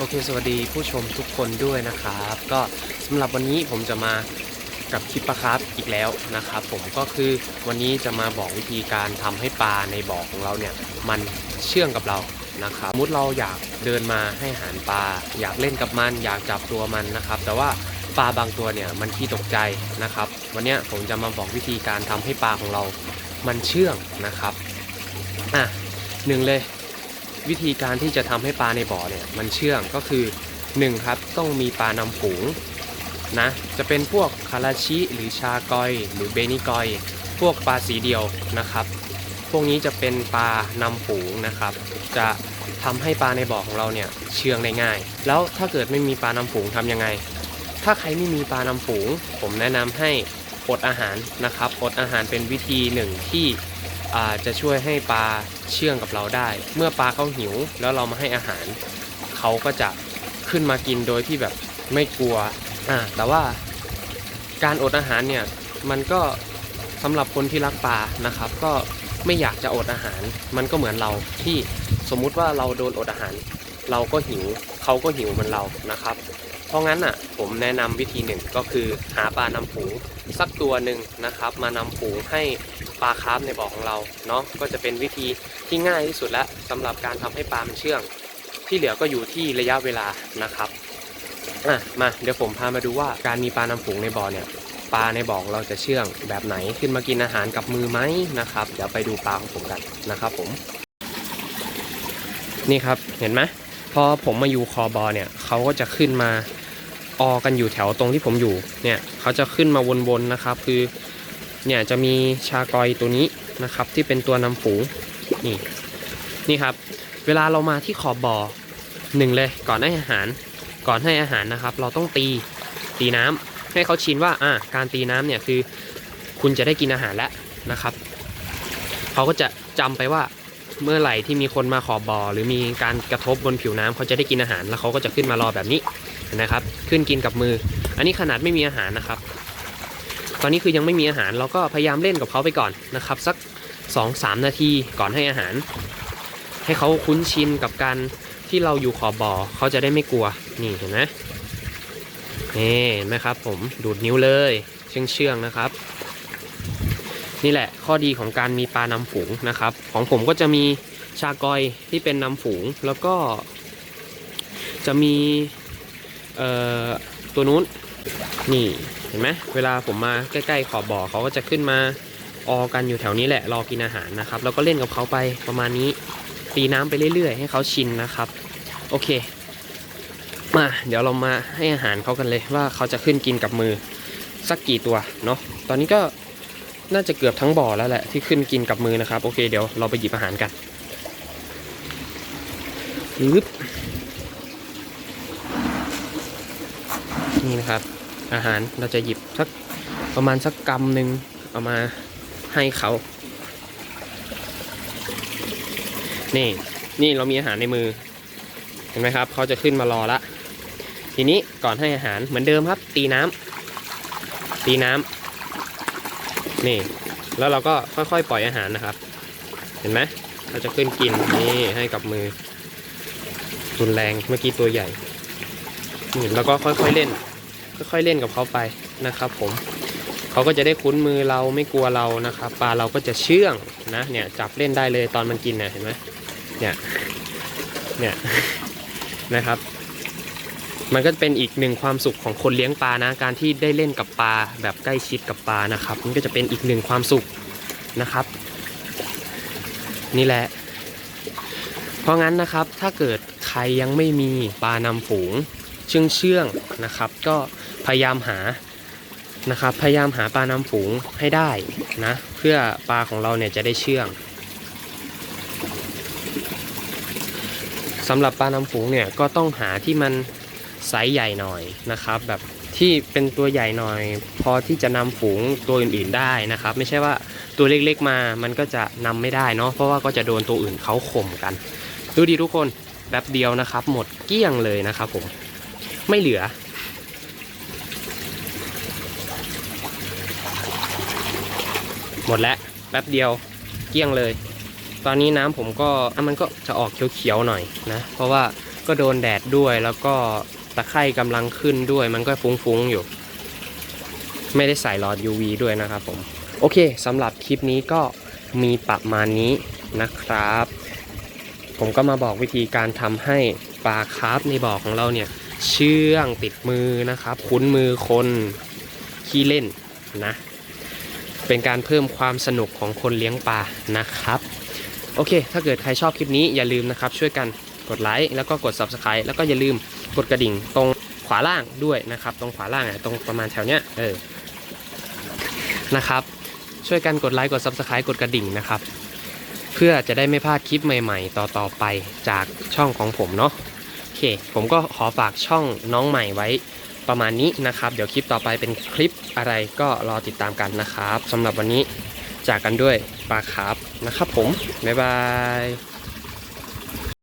โอเค สวัสดีผู้ชมทุกคนด้วยนะครับ ก็สำหรับวันนี้ผมจะมากับคลิปปลาครับอีกแล้วนะครับ ผมก็คือวันนี้จะมาบอกวิธีการทำให้ปลาในบ่อของเราเนี่ยมันเชื่องกับเรานะครับมมติเราอยากเดินมาให้หารปลา อยากเล่นกับมัน อยากจับตัวมันนะครับ แต่ว่าปลาบางตัวเนี่ยมันขี้ตกใจนะครับ วันนี้ผมจะมาบอกวิธีการทำให้ปลาของเรามันเชื่องนะครับอะหนึ่งเลย วิธีการที่จะทำให้ปลาในบ่อเนี่ยมันเชื่องก็คือ 1. ครับต้องมีปลานำฝูงนะจะเป็นพวกคาราชิหรือชากอย หรือเบนิกอย พวกปลาสีเดียวนะครับ พวกนี้จะเป็นปลานำฝูงนะครับ จะทำให้ปลาในบ่อของเราเนี่ยเชื่องได้ง่าย แล้วถ้าเกิดไม่มีปลานำฝูงทำยังไง ถ้าใครไม่มีปลานำฝูง ผมแนะนำให้อดอาหารนะครับอดอาหารเป็นวิธีหนึ่งที่จะช่วยให้ปลา เชื่องกับเราได้ เมื่อปลาเขาหิว แล้วเรามาให้อาหาร เขาก็จะขึ้นมากินโดยที่แบบไม่กลัวอ่าแต่ว่าการอดอาหารเนี่ยมันก็สำหรับคนที่รักปลานะครับ ก็ไม่อยากจะอดอาหาร มันก็เหมือนเราที่สมมุติว่าเราโดนอดอาหาร เราก็หิวเขาก็หิวเหมือนเรานะครับ เพราะงั้นอะผมแนะนำวิธีหนึ่งก็คือหาปลานำฝูงสักตัวหนึ่งนะครับ มานำฝูงให้ปลาคาร์ฟในบ่อของเราเนาะก็จะเป็นวิธีที่ง่ายที่สุดแล้วสำหรับการทำให้ปลามันเชื่อง ที่เหลือก็อยู่ที่ระยะเวลานะครับอะมาเดี๋ยวผมพามาดูว่าการมีปลานำฝูงในบ่อเนี่ยปลาในบ่อเราจะเชื่องแบบไหนขึ้นมากินอาหารกับมือไหมนะครับ เดี๋ยวไปดูปลาของผมกันนะครับผม นี่ครับเห็นไหมพอผมมาอยู่คอบอเนี่ยเขาก็จะขึ้นมา ออกันอยู่แถวตรงที่ผมอยู่เนี่ยเขาจะขึ้นมาวนๆนะครับ คือเนี่ยจะมีชากอยตัวนี้นะครับ ที่เป็นตัวนำฝูงนี่นี่ครับ เวลาเรามาที่ขอบบอ่อหนึ่งเลยก่อนให้อาหารก่อนให้อาหารนะครับ เราต้องตีตีน้ำให้เขาชินว่าอ่าการตีน้ำเนี่ยคือ คุณจะได้กินอาหารแล้วนะครับเขาก็จะจำไปว่า เมื่อไหร่ที่มีคนมาขอบบอ่อหรือมีการกระทบบนผิวน้ำเขาจะได้กินอาหารแล้วเขาก็จะขึ้นมารอแบบนี้นะครับ ขึ้นกินกับมือ อันนี้ขนาดไม่มีอาหารนะครับ ตอนนี้คือยังไม่มีอาหารเราก็พยายามเล่นกับเขาไปก่อนนะครับ สัก 2-3 นาทีก่อนให้อาหาร ให้เขาคุ้นชินกับการที่เราอยู่ขอบบ่อเขาจะได้ไม่กลัวนี่เห็นไหมนี่เห็นไหมครับ ผมดูดนิ้วเลยเชื่องเชื่องๆนะครับ นี่แหละข้อดีของการมีปลานำฝูงนะครับ ของผมก็จะมีชากอยที่เป็นนำฝูงแล้วก็จะมีตัวนู้นนี่เห็นไหมเวลาผมมาใกล้ๆขอบบ่อเขาก็จะขึ้นมาออกันอยู่แถวนี้แหละรอกินอาหารนะครับแล้วก็เล่นกับเขาไปประมาณนี้ตีน้ำไปเรื่อยๆ ให้เขาชินนะครับ โอเค มาเดี๋ยวเรามาให้อาหารเขากันเลยว่าเขาจะขึ้นกินกับมือสักกี่ตัวเนาะตอนนี้ก็ น่าจะเกือบทั้งบ่อแล้วแหละที่ขึ้นกินกับมือนะครับ โอเคเดี๋ยวเราไปหยิบอาหารกันยึบนี่นะครับ อาหารเราจะหยิบสักประมาณสักกำหนึ่งเอามาให้เขา นี่นี่เรามีอาหารในมือ เห็นไหมครับเขาจะขึ้นมารอละ ทีนี้ก่อนให้อาหารเหมือนเดิมครับ ตีน้ำตีน้ำ นี่ แล้วเราก็ค่อยๆปล่อยอาหารนะครับ เห็นไหมเขาจะขึ้นกินนี่ให้กับมือรุนแรงเมื่อกี้ตัวใหญ่นี่แล้วก็ค่อยๆเล่น ค่อยๆเล่นกับเขาไปนะครับ ผมเขาก็จะได้คุ้นมือเราไม่กลัวเรานะครับปลาเราก็จะเชื่องนะเนี่ยจับเล่นได้เลยตอนมันกินนะเห็นไหมเนี่ยเนี่ยนะครับ มันก็เป็นอีกหนึ่งความสุขของคนเลี้ยงปลานะ การที่ได้เล่นกับปลาแบบใกล้ชิดกับปลานะครับ มันก็จะเป็นอีกหนึ่งความสุขนะครับ นี่แหละ เพราะงั้นนะครับถ้าเกิดใครยังไม่มีปลานำฝูงเชื่องเชื่องๆนะครับ ก็พยายามหานะครับ พยายามหาปลานำฝูงให้ได้นะเพื่อปลาของเราเนี่ยจะได้เชื่องสำหรับปลาน้ำฝูงเนี่ยก็ต้องหาที่มัน ไซส์ใหญ่หน่อยนะครับ แบบที่เป็นตัวใหญ่หน่อย พอที่จะนำฝูงตัวอื่นๆได้นะครับ ไม่ใช่ว่าตัวเล็กๆมามันก็จะนำไม่ได้เนาะเพราะว่าก็จะโดนตัวอื่นเขาข่มกัน ดูดีทุกคนแป๊บเดียวนะครับ หมดเกลี้ยงเลยนะครับผมไม่เหลือหมดแล้วแป๊บเดียวเกลี้ยงเลย ตอนนี้น้ำผมก็อะมันก็จะออกเขียวๆหน่อยนะ เพราะว่าก็โดนแดดด้วยแล้วก็ ตะไคร่กำลังขึ้นด้วย มันก็ฟุ้งๆอยู่ ไม่ได้ใส่หลอด UV ด้วยนะครับผม โอเคสำหรับคลิปนี้ก็มีประมาณนี้นะครับ ผมก็มาบอกวิธีการทำให้ปลาคาร์ฟในบ่อของเราเนี่ยเชื่องติดมือนะครับ คุ้นมือคนขี้เล่นนะ เป็นการเพิ่มความสนุกของคนเลี้ยงปลานะครับ โอเค ถ้าเกิดใครชอบคลิปนี้อย่าลืมนะครับ ช่วยกัน กดไลค์แล้วก็กด Subscribe แล้วก็อย่าลืมกดกระดิ่งตรงขวาล่างด้วยนะครับ ตรงขวาล่างอะตรงประมาณแถวเนี้ยเออนะครับ ช่วยกันกดไลค์กด Subscribe กดกระดิ่งนะครับ เพื่อจะได้ไม่พลาดคลิปใหม่ๆ ต่อๆไปจากช่องของผมเนาะโอเค ผมก็ขอฝากช่องน้องใหม่ไว้ประมาณนี้นะครับ เดี๋ยวคลิปต่อไปเป็นคลิปอะไรก็รอติดตามกันนะครับสำหรับวันนี้จากกันด้วยปลาคาร์ฟนะครับผม บ๊ายบาย